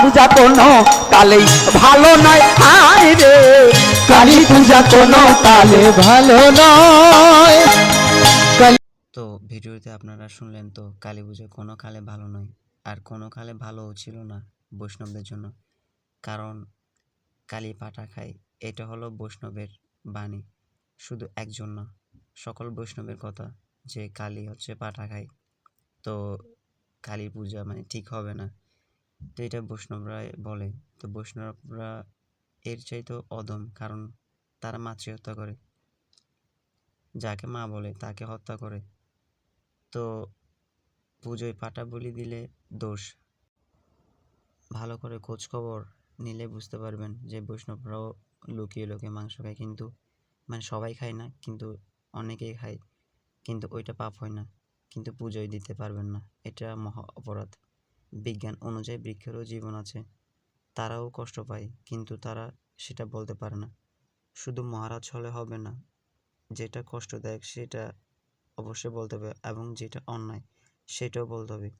পূজা কোনো কালেই ভালো নয়। আয় রে, কালী পূজা কোনো কালে ভালো নয়। তো ভিডিওতে আপনারা শুনলেন তো, কালী পুজো কোনো কালে ভালো নয়, আর কোনো কালে ভালোও ছিল না বৈষ্ণবদের জন্য। কারণ কালী পাটা খায়, এটা হলো বৈষ্ণবের বাণী। শুধু একজন না, সকল বৈষ্ণবের কথা, যে কালী হচ্ছে পাটা খায়। তো কালী পূজা মানে ঠিক হবে না। তো এটা বৈষ্ণবরা বলে। তো বৈষ্ণবরা এর চাইতে অদম কারণ তারা মাতৃহত্যা করে। যাকে মা বলে, তাকে হত্যা করে। তো পুজোয় পাটা বলি দিলে দোষ। ভালো করে খোঁজ খবর নিলে বুঝতে পারবেন যে বৈষ্ণবরাও লুকিয়ে লুকিয়ে মাংস খায়। কিন্তু মানে সবাই খায় না, কিন্তু অনেকেই খায়। কিন্তু ওইটা পাপ হয় না। কিন্তু পুজোয় দিতে পারবেন না। এটা মহা অপরাধ। বিজ্ঞান অনুযায়ী বৃক্ষেরও জীবন আছে, তারাও কষ্ট পায়, কিন্তু তারা সেটা বলতে পারে না। শুধু মহারাজ হলে হবে না, যেটা কষ্টদায়ক সেটা অবশ্যই বলতে হবে এবং যেটা অন্যায় সেটাও বলতে হবে।